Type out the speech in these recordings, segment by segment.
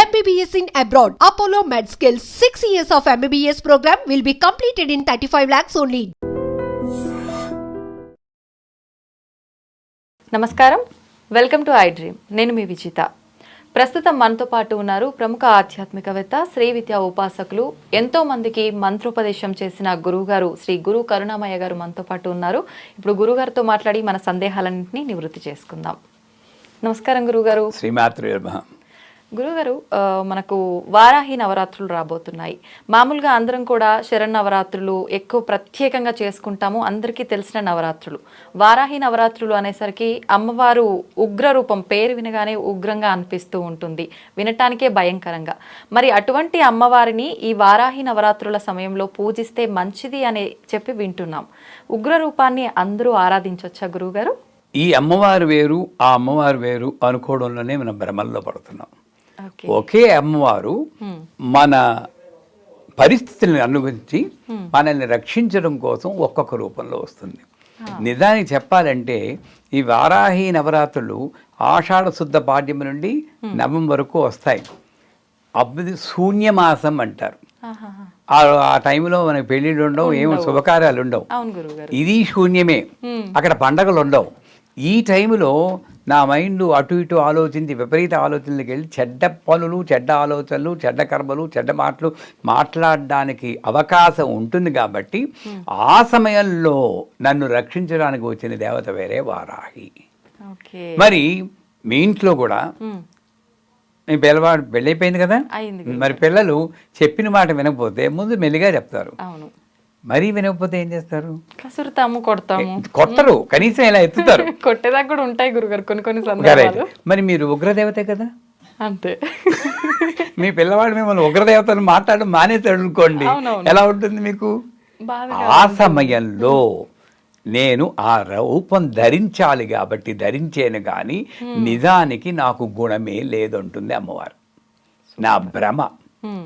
MBBS in abroad. Apollo MedSkill 6 years of MBBS program will be completed in 35 lakhs only. నమస్కారం. Welcome to I dream నేను మీ విజిత. ప్రస్తుతం మనతో పాటు ఉన్నారు ప్రముఖ ఆధ్యాత్మికవేత్త శ్రీ విద్యా ఉపాసకులు ఎంతో మందికి మంత్రోపదేశం చేసిన గురువుగారు శ్రీ గురు కరుణామయ్య గారు మనతో పాటు ఉన్నారు. ఇప్పుడు గురుగారితో మాట్లాడి మన సందేహాలన్నింటినీ నివృత్తి చేసుకుందాం. నమస్కారం గురుగారు శ్రీమాతృ గురుగారు మనకు వారాహి నవరాత్రులు రాబోతున్నాయి. మామూలుగా అందరం కూడా శరణ్ నవరాత్రులు ఎక్కువ ప్రత్యేకంగా చేసుకుంటాము. అందరికీ తెలిసిన నవరాత్రులు. వారాహి నవరాత్రులు అనేసరికి అమ్మవారు ఉగ్ర రూపం పేరు వినగానే ఉగ్రంగా అనిపిస్తూ ఉంటుంది. వినటానికే భయంకరంగా. మరి అటువంటి అమ్మవారిని ఈ వారాహి నవరాత్రుల సమయంలో పూజిస్తే మంచిది అని చెప్పి వింటున్నాం. ఉగ్ర రూపాన్ని అందరూ ఆరాధించవచ్చా గురువుగారు ఈ అమ్మవారు వేరు ఆ అమ్మవారు వేరు అనుకోవడంలోనే మనం భ్రమల్లో పడుతున్నాం. ఒకే అమ్మవారు మన పరిస్థితులను అనుగురించి మనల్ని రక్షించడం కోసం ఒక్కొక్క రూపంలో వస్తుంది. నిజానికి చెప్పాలంటే ఈ వారాహి నవరాత్రులు ఆషాఢ శుద్ధ పాడ్యం నుండి నవం వరకు వస్తాయి. అప్పుడు శూన్యమాసం అంటారు. ఆ టైంలో మనకి పెళ్ళిళ్ళు ఉండవు ఏమో శుభకార్యాలు ఉండవు. ఇది శూన్యమే. అక్కడ పండగలు ఉండవు. ఈ టైంలో నా మైండ్ అటు ఇటు ఆలోచించి విపరీత ఆలోచనలకు వెళ్ళి చెడ్డ పనులు చెడ్డ ఆలోచనలు చెడ్డ కర్మలు చెడ్డ మాటలు మాట్లాడడానికి అవకాశం ఉంటుంది కాబట్టి ఆ సమయంలో నన్ను రక్షించడానికి వచ్చిన దేవత వేరే వారాహి. మరి మీ ఇంట్లో కూడా ఉమ్. మీ పిల్లవాడు పెళ్ళైపోయింది కదా? మరి పిల్లలు చెప్పిన మాట వినకపోతే ముందు మెల్లిగా చెప్తారు. మరీ వినకపోతే ఏం చేస్తారు? కసురుతాము కొడతాము. కొట్టరు. కనీసం ఇలా ఎత్తుతారు. కొట్టేదాకా కూడా ఉంటాయి గురుగారు కొన్ని కొన్ని. సందర్భాలు. మరి మీరు ఉగ్రదేవతే కదా? అంతే. మీ పిల్లవాడు మిమ్మల్ని ఉగ్రదేవతను మాట్లాడడం మానేశాడు అనుకోండి. ఎలా ఉంటుంది మీకు? ఆ సమయంలో నేను ఆ రూపం ధరించాలి కాబట్టి ధరించేను కానీ నిజానికి నాకు గుణమే లేదంటుంది అమ్మవారు. నా భ్రమ.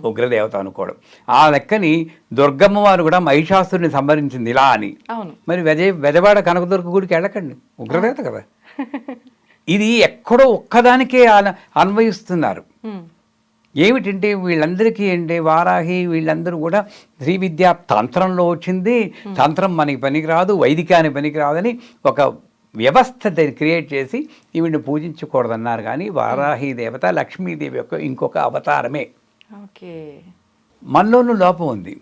ఉగ్రదేవత అనుకోవడం. ఆ లెక్కని దుర్గమ్మ వారు కూడా మహిషాసురుని సంహరించింది ఇలా అని. మరి వెజ వెజవాడ కనకదుర్గ గుడికి వెళ్ళకండి. ఉగ్రదేవత కదా. ఇది ఎక్కడో ఒక్కదానికే అన- అన్వయిస్తున్నారు. ఏమిటంటే వీళ్ళందరికీ ఏంటి వారాహి వీళ్ళందరూ కూడా శ్రీ విద్యా తంత్రంలో వచ్చింది. తంత్రం మనకి పనికిరాదు వైదికానికి పనికిరాదని ఒక వ్యవస్థ క్రియేట్ చేసి ఈవిడ్ని పూజించకూడదన్నారు. కానీ వారాహి దేవత లక్ష్మీదేవి యొక్క ఇంకొక అవతారమే. ఓకే. మనలోనూ లోపం ఉంది.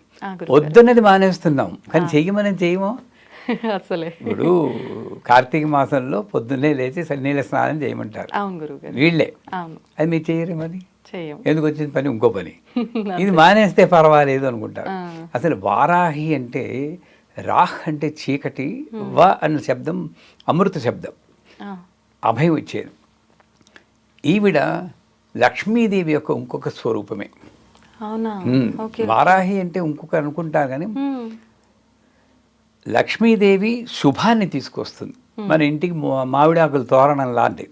వద్దన్నది మానేస్తున్నాం. కానీ చెయ్యమని చెయ్యమో? అసలే. ఇప్పుడు కార్తీక మాసంలో పొద్దున్నే లేచి సన్నీళ్ళ స్నానం చేయమంటారు. అవును వీళ్ళే. అది మీరు చేయరే మరి? ఎందుకు వచ్చిన పని? ఇంకో పని. ఇది మానేస్తే పర్వాలేదు అనుకుంటారు. అసలు వారాహి అంటే రాహ్ అంటే చీకటి వ అన్న శబ్దం అమృత శబ్దం. అభయం ఇచ్చేది. ఈవిడ లక్ష్మీదేవి యొక్క ఇంకొక స్వరూపమే. వారాహి అంటే ఇంకొక అనుకుంటారు కానీ. లక్ష్మీదేవి శుభాన్ని తీసుకొస్తుంది. మన ఇంటికి మా- మామిడి ఆకులు తోరణం లాంటిది.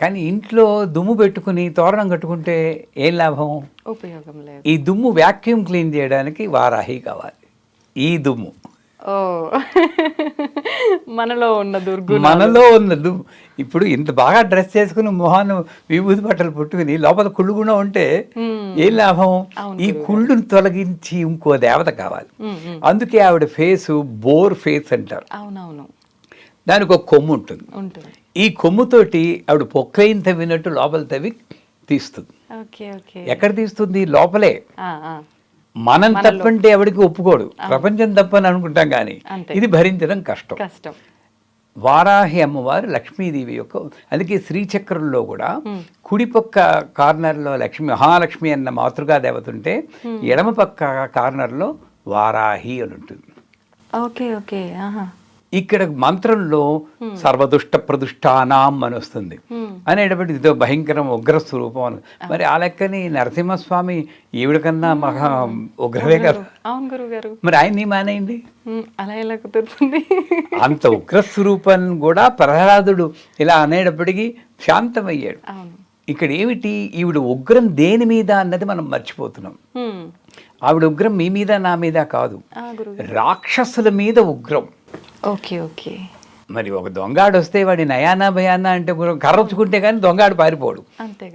కానీ ఇంట్లో దుమ్ము పెట్టుకుని తోరణం కట్టుకుంటే ఏం లాభం? ఉపయోగం లేదు. ఈ దుమ్ము వ్యాక్యూమ్ క్లీన్ చేయడానికి వారాహి కావాలి. ఈ దుమ్ము. మనలో ఉన్న దుర్గుణ మనలో ఉన్న దుమ్ము ఇప్పుడు ఇంత బాగా డ్రెస్ చేసుకుని మొహాన్ని విభూతి బట్టలు పుట్టుకుని లోపల కుళ్ళు కూడా ఉంటే ఏం లాభం? ఈ కుళ్ళును తొలగించి ఇంకో దేవత కావాలి. అందుకే ఆవిడ ఫేసు బోర్ ఫేస్ అంటారు. దానికి ఒక కొమ్ము ఉంటుంది. ఈ కొమ్ముతోటి ఆవిడ పొక్కైన తవ్వినట్టు లోపల తవ్వి తీస్తుంది. ఎక్కడ తీస్తుంది? లోపలే. మనం తప్పంటే ఎవరికి ఒప్పుకోడు. ప్రపంచం తప్పని అనుకుంటాం కానీ. ఇది భరించడం కష్టం. కష్టం. వారాహి అమ్మవారు లక్ష్మీదేవి యొక్క అందుకే శ్రీచక్రంలో కూడా కుడి పక్క కార్నర్లో లక్ష్మి మహాలక్ష్మి అన్న మాతృగా దేవత ఉంటే ఎడమ పక్క కార్నర్లో వారాహి అని ఉంటుంది. ఓకే ఓకే ఆహా. ఇక్కడ మంత్రంలో సర్వదుష్ట ప్రదుష్టానాం అని వస్తుంది. అనేటప్పటి ఇదో భయంకరం ఉగ్ర స్వరూపం అని. మరి ఆ లెక్కని నరసింహస్వామి ఈవిడ కన్నా మహా ఉగ్రవే కదా. అవును గురుగారు మరి ఆయన్ని మానేయండి? అలా ఎలా కుదురుతుంది? అంత ఉగ్ర స్వరూపం కూడా ప్రహ్లాదుడు ఇలా అనేటప్పటికీ శాంతమయ్యాడు. ఇక్కడ ఏమిటి? ఈవిడ ఉగ్రం దేని మీద అన్నది మనం మర్చిపోతున్నాం. ఆవిడ ఉగ్రం మీ మీద నా మీద కాదు. రాక్షసుల మీద ఉగ్రం. Okay okay. మరి ఒక దొంగాడు వస్తే వాడి నయానా భయానా అంటే కర్రొచ్చుకుంటే కానీ దొంగాడు పారిపోడు.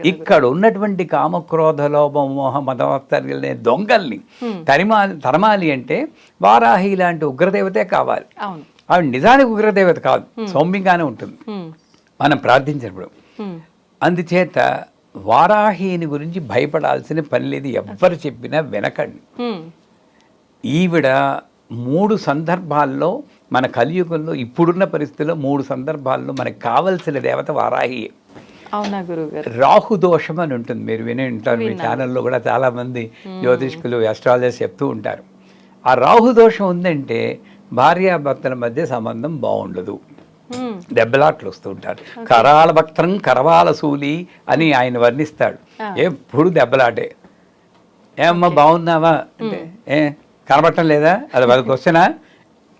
ఇక్కడ ఉన్నటువంటి కామక్రోధ లోభ మోహ మతవస్తర్లనే దొంగల్ని తరిమాలి తరమాలి అంటే వారాహి లాంటి ఉగ్రదేవతే కావాలి. ఆవిడ నిజానికి ఉగ్రదేవత కాదు. సౌమ్యంగానే ఉంటుంది. మనం ప్రార్థించినప్పుడు. అందుచేత వారాహిని గురించి భయపడాల్సిన పని లేదు. ఎవ్వరు చెప్పినా వినకండి. ఈవిడ మూడు సందర్భాల్లో మన కలియుగంలో ఇప్పుడున్న పరిస్థితుల్లో మూడు సందర్భాల్లో మనకు కావలసిన దేవత వారాహి. అవునా గురువు గారు రాహు దోషం అని ఉంటుంది. మీరు విని ఉంటారు. మీ ఛానల్లో కూడా చాలా మంది జ్యోతిష్కులు అస్ట్రాలజర్స్ చెప్తూ ఉంటారు. ఆ రాహు దోషం ఉందంటే భార్యాభర్తల మధ్య సంబంధం బాగుండదు. దెబ్బలాట్లు వస్తూ ఉంటారు కరాల భక్తం కరవాల సూలి అని ఆయన వర్ణిస్తాడు. ఎప్పుడు దెబ్బలాటే. ఏమ్మా బాగున్నావా అంటే ఏ కనబట్టం లేదా? అది వాళ్ళకి క్వశ్చనా?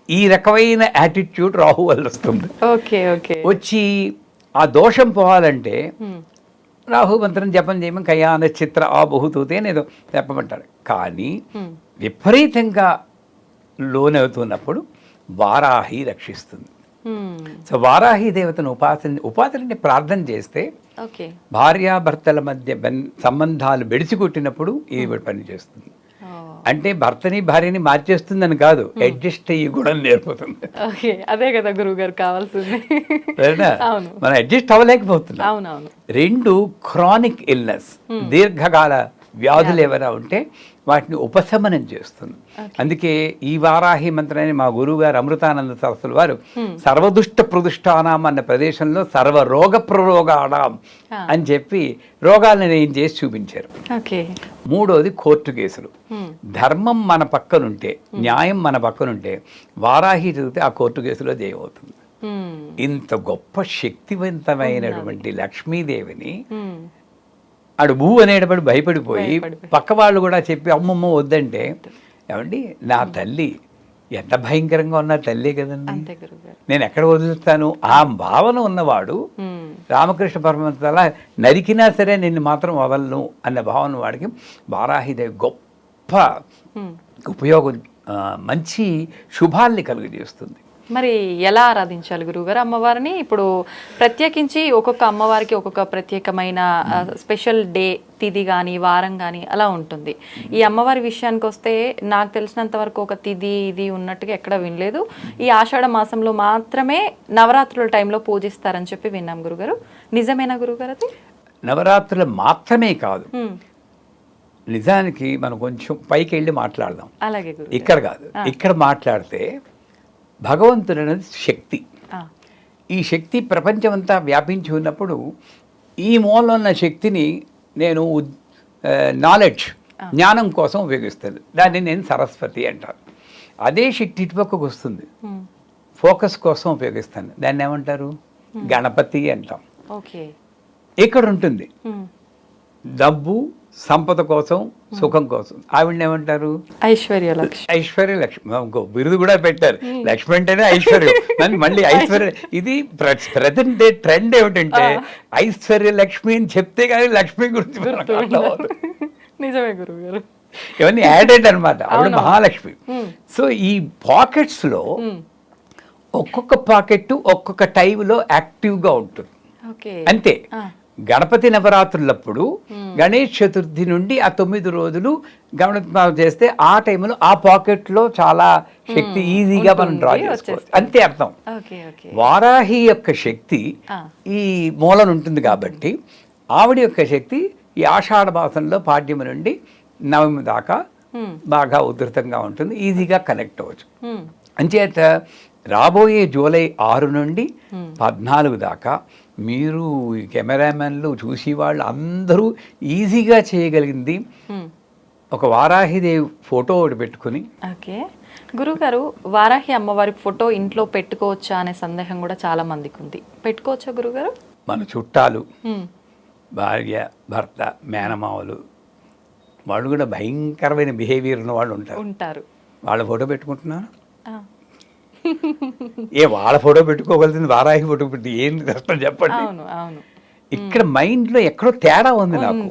ఈ రకమైన యాటిట్యూడ్ రాహు వల్ల వస్తుంది ఓకే ఓకే. వచ్చి ఆ దోషం పోవాలంటే. రాహు మంత్రం జపం చేయమని కయాన చిత్ర ఆ బహుతూతే అనేదో చెప్పమంటారు కానీ. విపరీతంగా లోనవుతున్నప్పుడు వారాహి రక్షిస్తుంది. సో వారాహి దేవతను ఉపాసన ఉపాసనని ప్రార్థన చేస్తే భార్యాభర్తల మధ్య సంబంధాలు బెడిసికొట్టినప్పుడు ఈవిడ పని చేస్తుంది. అంటే భర్తని భార్యని మార్చేస్తుందని కాదు అడ్జస్ట్ అయ్యి కూడా నేర్పుతుంది అదే కదా గురువు గారు కావాల్సింది మనం అడ్జస్ట్ అవ్వలేకపోతున్నాం రెండు క్రానిక్ ఇల్నెస్ దీర్ఘకాల వ్యాధులు ఏమైనా ఉంటే వాటిని ఉపశమనం చేస్తుంది. అందుకే ఈ వారాహి మంత్రాన్ని మా గురువు గారు అమృతానంద సరస్సుల వారు సర్వదుష్ట ప్రదుష్టానాం అన్న ప్రదేశంలో సర్వ రోగ ప్రరోగాణం అని చెప్పి రోగాలను నేను చేసి చూపించారు. మూడోది కోర్టు కేసులు. ధర్మం మన పక్కనుంటే న్యాయం మన పక్కనుంటే వారాహి చదివితే ఆ కోర్టు కేసులో జయమవుతుంది. ఇంత గొప్ప శక్తివంతమైనటువంటి లక్ష్మీదేవిని. ఆడు భూ అనేటప్పుడు భయపడిపోయి. పక్క వాళ్ళు కూడా చెప్పి అమ్మమ్మ వద్దంటే ఏమండి నా తల్లి ఎంత భయంకరంగా ఉన్న తల్లి కదండి నేను ఎక్కడ వదులుతాను ఆ భావన ఉన్నవాడు. రామకృష్ణ పరమంత అలా నరికినా సరే నిన్ను మాత్రం వదలను అన్న భావన వాడికి వారాహిదేవి గొప్ప. ఉపయోగం మంచి శుభాల్ని కలుగజేస్తుంది మరి ఎలా ఆరాధించాలి గురువుగారు? అమ్మవారిని ఇప్పుడు ప్రత్యేకించి ఒక్కొక్క అమ్మవారికి ఒక్కొక్క ప్రత్యేకమైన స్పెషల్ డే తిథి కానీ వారం కానీ అలా ఉంటుంది. ఈ అమ్మవారి విషయానికి వస్తే నాకు తెలిసినంత వరకు ఒక తిథి ఇది ఉన్నట్టుగా ఎక్కడ వినలేదు. ఈ ఆషాఢ మాసంలో మాత్రమే నవరాత్రుల టైంలో పూజిస్తారని చెప్పి విన్నాం గురుగారు నిజమేనా గురుగారు అది? నవరాత్రులు మాత్రమే కాదు. నిజానికి మనం కొంచెం పైకి వెళ్ళి మాట్లాడదాం. అలాగే ఇక్కడ కాదు. ఇక్కడ మాట్లాడితే భగవంతుడు అనేది శక్తి ఈ శక్తి ప్రపంచమంతా వ్యాపించి ఉన్నప్పుడు ఈ మూలంలో ఉన్న శక్తిని నేను నాలెడ్జ్ జ్ఞానం కోసం ఉపయోగిస్తాను. దాన్ని నేను సరస్వతి అంటాను అదే శక్తి ఇటుపక్కకు వస్తుంది. ఫోకస్ కోసం ఉపయోగిస్తాను. దాన్ని ఏమంటారు? గణపతి అంటాం. ఓకే. ఇక్కడ ఉంటుంది. డబ్బు సంపద కోసం సుఖం కోసం. ఆవిడని ఏమంటారు ఐశ్వర్య లక్ష్మి. ఐశ్వర్య లక్ష్మి. ఇంకో బిరుదు కూడా పెట్టారు. లక్ష్మి అంటేనే ఐశ్వర్యం. మళ్ళీ ఐశ్వర్య. ఇది ప్రజెంట్ డే ట్రెండ్ ఏమిటంటే ఐశ్వర్య లక్ష్మి అని చెప్తే కానీ లక్ష్మి గురించి. నిజమే గురువు గారు ఇవన్నీ యాడెడ్ అనమాట ఆవిడ మహాలక్ష్మి. సో ఈ పాకెట్స్లో ఒక్కొక్క పాకెట్ ఒక్కొక్క టైంలో యాక్టివ్గా ఉంటుంది. అంతే. గణపతి నవరాత్రులప్పుడు గణేష్ చతుర్థి నుండి ఆ తొమ్మిది రోజులు గణపతి చేస్తే ఆ టైంలో ఆ పాకెట్లో చాలా శక్తి ఈజీగా మనం డ్రా చేసుకోవచ్చు అంతే అర్థం వారాహి యొక్క శక్తి. ఈ మూలన ఉంటుంది కాబట్టి ఆవిడ యొక్క శక్తి ఈ ఆషాఢ మాసంలో పాడ్యమి నుండి నవమి దాకా Hmm. బాగా ఉధృతంగా ఉంటుంది ఈజీగా కనెక్ట్ అవ్వచ్చు హ్మ్. అంచేత రాబోయే జూలై ఆరు నుండి పద్నాలుగు దాకా మీరు కెమెరామెన్లు చూసి వాళ్ళు అందరూ ఈజీగా చేయగలిగింది. ఒక వారాహిదేవి ఫోటో ఒకటి పెట్టుకుని. ఓకే. గురుగారు వారాహి అమ్మవారి ఫోటో ఇంట్లో పెట్టుకోవచ్చా అనే సందేహం కూడా చాలా మందికి ఉంది. పెట్టుకోవచ్చా గురుగారు? మన చుట్టాలు. భార్య భర్త మేనమావలు వాళ్ళు కూడా భయంకరమైన బిహేవియర్ ఉన్న వాళ్ళు ఉంటారు. ఉంటారు. వాళ్ళ ఫోటో పెట్టుకుంటున్నారు. ఏ వాళ్ళ ఫోటో పెట్టుకోగలుగుతుంది వారాహి ఫోటో పెట్టి ఏం కష్టం చెప్పండి. అవును అవును. ఇక్కడ మైండ్లో ఎక్కడో తేడా ఉంది నాకు.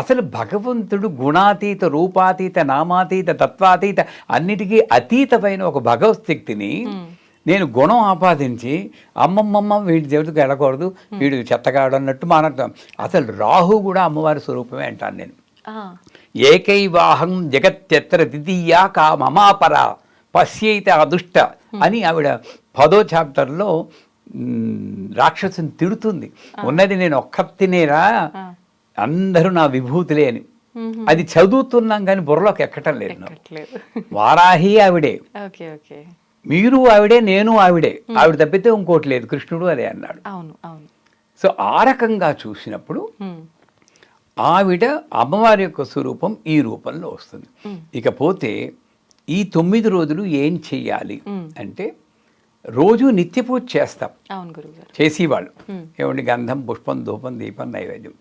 అసలు భగవంతుడు గుణాతీత రూపాతీత నామాతీత తత్వాతీత అన్నిటికీ అతీతమైన ఒక భగవత్ శక్తిని నేను గుణం ఆపాదించి అమ్మమ్మమ్మ వీడి దేవుడికి వెళ్ళకూడదు వీడు చెత్తగాడు అన్నట్టు మానర్థం అసలు రాహు కూడా అమ్మవారి స్వరూపమే అంటాను నేను. ఏకైవాహం జగత్యత్ర ద్వితీయా కా మమాపర పశ్యైత అదుష్ట అని ఆవిడ పదో చాప్టర్లో రాక్షసుని తిడుతుంది. ఉన్నది నేను ఒక్కతినేరా అందరూ నా విభూతులే అని. అది చదువుతున్నాం కానీ బుర్రలోకి ఎక్కటం లేదు వారాహి ఆవిడే. మీరు ఆవిడే నేను ఆవిడే. ఆవిడ తప్పితే ఇంకోటి లేదు కృష్ణుడు అదే అన్నాడు. సో ఆ రకంగా చూసినప్పుడు ఆవిడ అమ్మవారి యొక్క స్వరూపం ఈ రూపంలో వస్తుంది. ఇకపోతే ఈ తొమ్మిది రోజులు ఏం చెయ్యాలి? అంటే రోజు నిత్య పూజ చేస్తాం చేసేవాళ్ళు. ఏమండి గంధం పుష్పం ధూపం దీపం నైవేద్యం.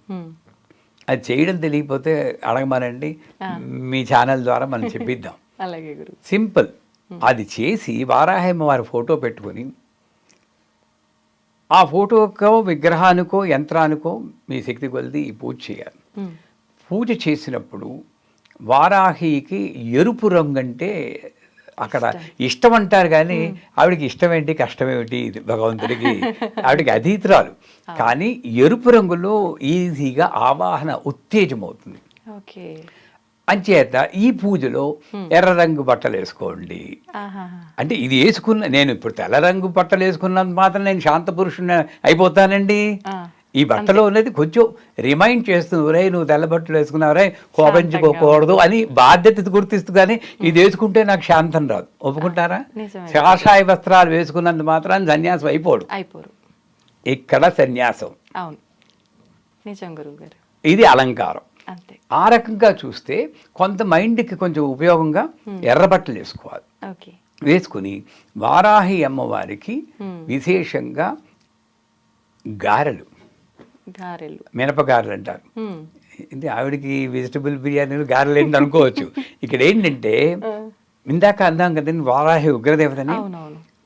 అది చేయడం తెలియకపోతే అడగమనండి మీ ఛానల్ ద్వారా మనం చెప్పిద్దాం. అలాగే గురు సింపుల్. అది చేసి వారాహమ్మ వారి ఫోటో పెట్టుకొని ఆ ఫోటోకో విగ్రహానికో యంత్రానికో మీ శక్తి కొలిది ఈ పూజ చేయాలి. పూజ చేసినప్పుడు వారాహికి ఎరుపు రంగు అంటే అక్కడ ఇష్టం. అంటారు కానీ ఆవిడకి ఇష్టం ఏంటి కష్టం ఏమిటి ఇది భగవంతుడికి ఆవిడకి అతీతురాలు కానీ ఎరుపు రంగులో ఈజీగా ఆవాహన ఉత్తేజమవుతుంది. ఓకే. అంచేత ఈ పూజలో ఎర్ర రంగు బట్టలు వేసుకోండి. అంటే ఇది వేసుకున్న నేను ఇప్పుడు తెల్ల రంగు బట్టలు వేసుకున్నంత మాత్రం నేను శాంత పురుషుని అయిపోతానండి. ఈ బట్టలో ఉన్నది కొంచెం రిమైండ్ చేస్తుంది రే నువ్వు తెల్ల బట్టలు వేసుకున్నావు రే కోపించుకోకూడదు అని బాధ్యత గుర్తిస్తూ కానీ ఇది వేసుకుంటే నాకు శాంతం రాదు. ఒప్పుకుంటారా. కాషాయ వస్త్రాలు వేసుకున్నంత మాత్రాన్ని సన్యాసం అయిపోడు. అయిపోరు. ఇక్కడ సన్యాసం. అవును. నిజం ఇది అలంకారం. ఆ రకంగా చూస్తే కొంత మైండ్కి కొంచెం ఉపయోగంగా ఎర్ర బట్టలు వేసుకోవాలి. వేసుకుని వారాహి అమ్మవారికి విశేషంగా గారెలు. గారెలు. మినపగారెలు అంటారు. ఇది ఆవిడకి వెజిటబుల్ బిర్యానీలు గారెలు ఏంటి అనుకోవచ్చు. ఇక్కడ ఏంటంటే ఇందాక అందాం కదండి వారాహి ఉగ్రదేవతని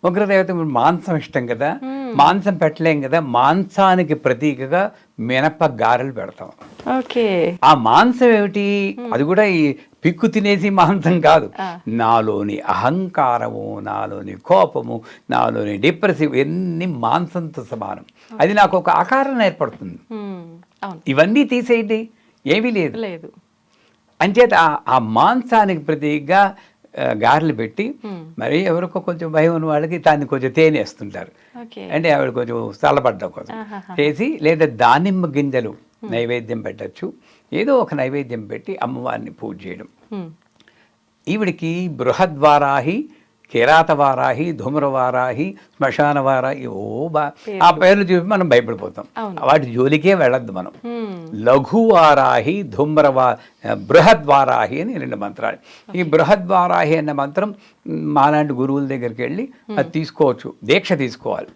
ఉగ్రదేవత మాంసం ఇష్టం కదా. మాంసం పెట్టలేం కదా. మాంసానికి ప్రతీకగా మినప గారెలు పెడతాం. ఓకే. ఆ మాంసం ఏమిటి? అది కూడా ఈ పిక్కు తినేసి మాంసం కాదు. నాలోని అహంకారము నాలోని కోపము నాలోని డిప్రెసివ్ ఎన్ని మాంసంతో సమానం. అది నాకు ఒక ఆకారం ఏర్పడుతుంది. ఇవన్నీ తీసేయండి. ఏమీ లేదు. లేదు. అంచేత ఆ- మాంసానికి ప్రతీకగా ఆ, గారెలు పెట్టి మరి ఎవరికో కొంచెం భయం ఉన్న వాళ్ళకి దాన్ని కొంచెం తేనె వేస్తుంటారు అంటే ఆవిడ కొంచెం చల్లబడ్డ కోసం. చేసి లేదా దానిమ్మ గింజలు నైవేద్యం పెట్టచ్చు. ఏదో ఒక నైవేద్యం పెట్టి అమ్మవారిని పూజ చేయడం. ఈవిడికి బృహద్వారాహి కిరాతవారాహి ధూమ్రవారాహి శ్మశాన వారాహి ఓ బా. ఆ పేర్లు చూసి మనం భయపడిపోతాం. వాటి జోలికే వెళ్ళొద్దు మనం. లఘువారాహి ధూమ్రవా బృహద్వారాహి అని రెండు మంత్రాలు. ఈ బృహద్వారాహి అన్న మంత్రం మాలాంటి గురువుల దగ్గరికి వెళ్ళి అది తీసుకోవచ్చు. దీక్ష తీసుకోవాలి.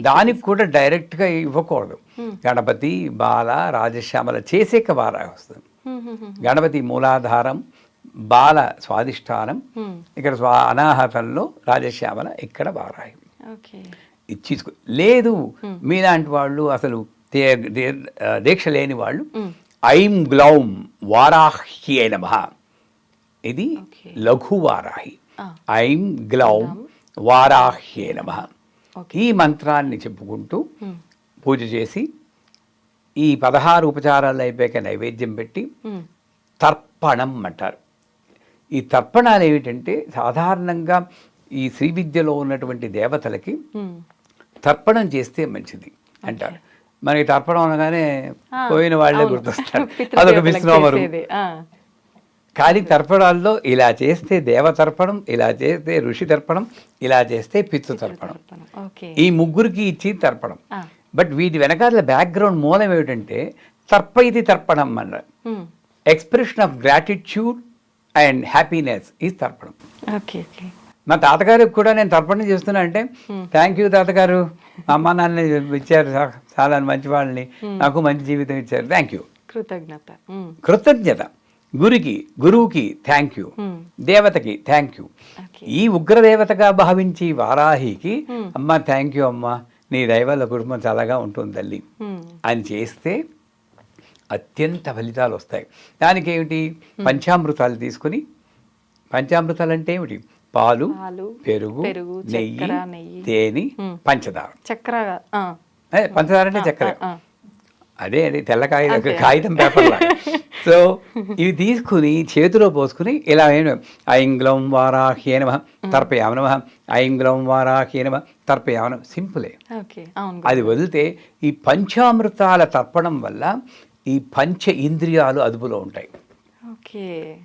దానికి కూడా డైరెక్ట్గా ఇవ్వకూడదు. గణపతి బాల రాజశ్యామల చేసేక వారాహి వస్తుంది. గణపతి మూలాధారం బాల స్వాదిష్టానం ఉమ్, ఇక్కడ స్వా అనాహతంలో రాజశ్యామల ఇక్కడ వారాహి ఓకే. ఇచ్చేసుకో లేదు మీలాంటి వాళ్ళు అసలు దీక్ష లేని వాళ్ళు. ఐం గ్లౌం వారాహ్యే నమ. ఇది. లఘు వారాహి. ఐం గ్లౌం వారాహ్యే నమ. ఈ మంత్రాన్ని చెప్పుకుంటూ పూజ చేసి ఈ పదహారు ఉపచారాలు అయిపోయాక నైవేద్యం పెట్టి తర్పణం అంటారు. ఈ తర్పణాలు ఏమిటంటే సాధారణంగా ఈ శ్రీ విద్యలో ఉన్నటువంటి దేవతలకి తర్పణం చేస్తే మంచిది అంటారు. మనకి తర్పణం అనగానే పోయిన వాళ్ళే. గుర్తొస్తారు. అదొక ఆ, కానీ తర్పణాల్లో ఇలా చేస్తే దేవ తర్పణం ఇలా చేస్తే ఋషి తర్పణం ఇలా చేస్తే పితృ తర్పణం. ఈ ముగ్గురికి ఇచ్చి తర్పణం. బట్ వీటి వెనకాల బ్యాక్గ్రౌండ్ మూలం ఏమిటంటే తర్పైతి తర్పణం అన్నారు. Expression of gratitude and happiness ఈ తర్పణం. Okay okay. మా తాతగారికి కూడా నేను తర్పణం చేస్తున్నా అంటే థ్యాంక్ యూ తాతగారు. అమ్మ నాన్న ఇచ్చారు చాలా మంచి వాళ్ళని. నాకు మంచి జీవితం ఇచ్చారు. థ్యాంక్ యూ కృతజ్ఞత. కృతజ్ఞత. గురికి గురువుకి థ్యాంక్ యూ. దేవతకి థ్యాంక్ యూ ఈ ఉగ్రదేవతగా భావించి వారాహికి అమ్మ థ్యాంక్ యూ అమ్మ. నీ దైవాల కుటుంబం చాలాగా ఉంటుంది తల్లి. అని చేస్తే అత్యంత ఫలితాలు వస్తాయి. దానికి ఏమిటి పంచామృతాలు తీసుకుని పంచామృతాలు అంటే ఏమిటి? పాలు పెరుగు నెయ్యి. తేనె. పంచదార. చక్కెర ఏ, పంచదార అంటే చక్కెర. అదే అది తెల్ల కాగితం. కాగితం పేపర్ సో ఇవి తీసుకుని చేతిలో పోసుకుని ఇలా ఐంగ్లం వారాహ్యే నమ తర్పయామ నమ. ఐంగ్లం వారాహ్యే నమ తర్పయామ నమ. సింపులే. అది వదిలితే ఈ పంచామృతాల తర్పణం వల్ల ఈ పంచ ఇంద్రియాలు అదుపులో ఉంటాయి. ఓకే.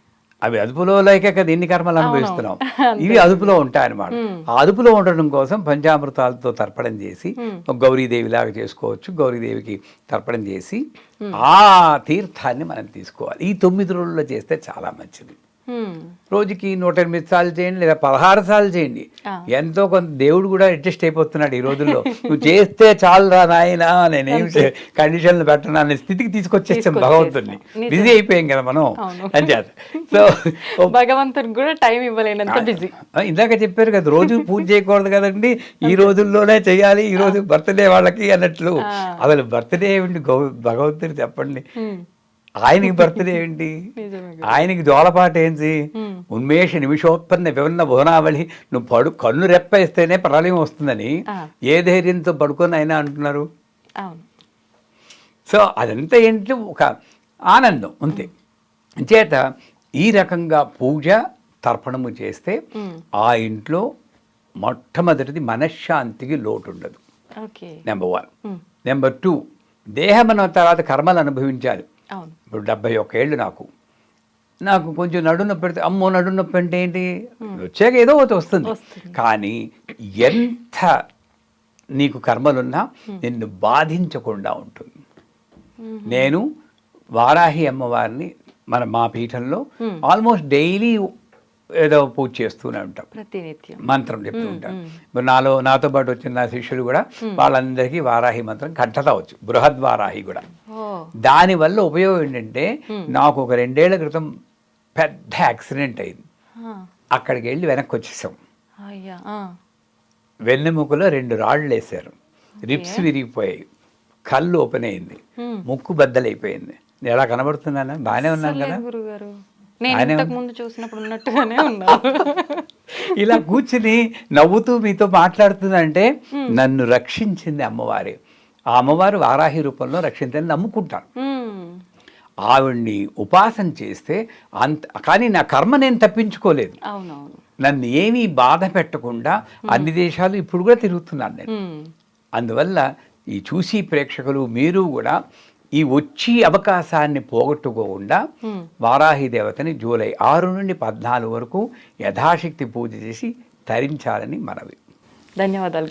అవి అదుపులో లేక కదా ఎన్ని కర్మలు అనుభవిస్తున్నాం. ఇవి అదుపులో ఉంటాయన్నమాట. ఆ అదుపులో ఉండడం కోసం పంచామృతాలతో తర్పణం చేసి ఒక గౌరీదేవి లాగా చేసుకోవచ్చు గౌరీదేవికి తర్పణం చేసి ఆ తీర్థాన్ని మనం తీసుకోవాలి. ఈ తొమ్మిది రోజుల్లో చేస్తే చాలా మంచిది. రోజుకి నూట ఎనిమిది సార్లు చేయండి లేదా పదహారు సార్లు చేయండి. ఎంతో కొంత దేవుడు కూడా అడ్జస్ట్ అయిపోతున్నాడు ఈ రోజుల్లో. నువ్వు చేస్తే చాలు రా నాయనా నేనేం కండిషన్లు పెట్టను అనే స్థితికి తీసుకొచ్చేస్తాం. భగవంతుడిని. బిజీ అయిపోయాం కదా మనం. అవును. అని చేత. సో భగవంతునికి కూడా టైం ఇవ్వలేనంత బిజీ ఇందాక చెప్పారు కదా రోజు పూజ చేయకూడదు కదండి. ఈ రోజుల్లోనే చేయాలి ఈ రోజు బర్త్డే వాళ్ళకి అన్నట్లు. అసలు బర్త్డే ఏమిటి? భగవంతుడు చెప్పండి. ఆయనకి బర్త్డే ఏంటి? ఆయనకి జోలపాట ఏంటి. ఉన్మేష నిమిషోత్పన్న వివన్న భువనావళి నువ్వు పడు కన్ను రెప్పేస్తేనే ప్రళయం వస్తుందని. ఏ ధైర్యంతో పడుకొని అయినా అంటున్నారు? సో అదంతా ఏంటి? ఒక ఆనందం అంతే. చేత ఈ రకంగా పూజ తర్పణము చేస్తే. ఆ ఇంట్లో మొట్టమొదటిది మనశ్శాంతికి లోటు ఉండదు నెంబర్ వన్. నెంబర్ టూ దేహం తర్వాత కర్మలు అనుభవించాలి. ఇప్పుడు డెబ్బై ఒక్క ఏళ్ళు నాకు. నాకు కొంచెం నడు నొప్పి పెడితే అమ్మో నడు నొప్పి అంటే ఏంటి? వచ్చాక ఏదో ఒకటి వస్తుంది. వస్తుంది. కానీ ఎంత నీకు కర్మలున్నా నిన్ను బాధించకుండా ఉంటుంది. నేను వారాహి అమ్మవారిని మన మా పీఠంలో ఆల్మోస్ట్ డైలీ ఏదో పూజ చేస్తూనే ఉంటాం. ప్రతినిత్యం. మంత్రం చెప్తూ ఇప్పుడు నాలో నాతో పాటు వచ్చిన నా శిష్యులు కూడా వాళ్ళందరికీ వారాహి మంత్రం కంఠత వచ్చు బృహద్ వారాహి కూడా. దానివల్ల ఉపయోగం ఏంటంటే నాకు ఒక రెండేళ్ళ క్రితం పెద్ద యాక్సిడెంట్ అయింది. అక్కడికి వెళ్ళి వెనక్కి వచ్చేసాం. వెన్నెముకలో రెండు రాళ్ళు వేశారు. రిప్స్ విరిగిపోయాయి. కళ్ళు ఓపెన్ అయింది. ముక్కు బద్దలైపోయింది. ఎలా కనబడుతున్నానా? బాగానే ఉన్నాను కదా? నేను ఆయనే ఇంతకు ముందు చూసినప్పుడు ఉన్నట్టుగానే ఉన్నారు ఇలా కూర్చుని నవ్వుతూ మీతో మాట్లాడుతుందంటే నన్ను రక్షించింది అమ్మవారే. ఆ అమ్మవారు వారాహి రూపంలో రక్షించని నమ్ముకుంటాను. ఆవిడ్ని ఉపాసన చేస్తే అంత కానీ నా కర్మ నేను తప్పించుకోలేదు. నన్ను ఏమీ బాధ పెట్టకుండా అన్ని దేశాలు ఇప్పుడు కూడా తిరుగుతున్నాను నేను. అందువల్ల ఈ చూసి ప్రేక్షకులు మీరు కూడా ఈ వచ్చి అవకాశాన్ని పోగొట్టుకోకుండా వారాహి దేవతని జూలై ఆరు నుండి పద్నాలుగు వరకు యథాశక్తి పూజ చేసి తరించాలని మనవి. ధన్యవాదాలు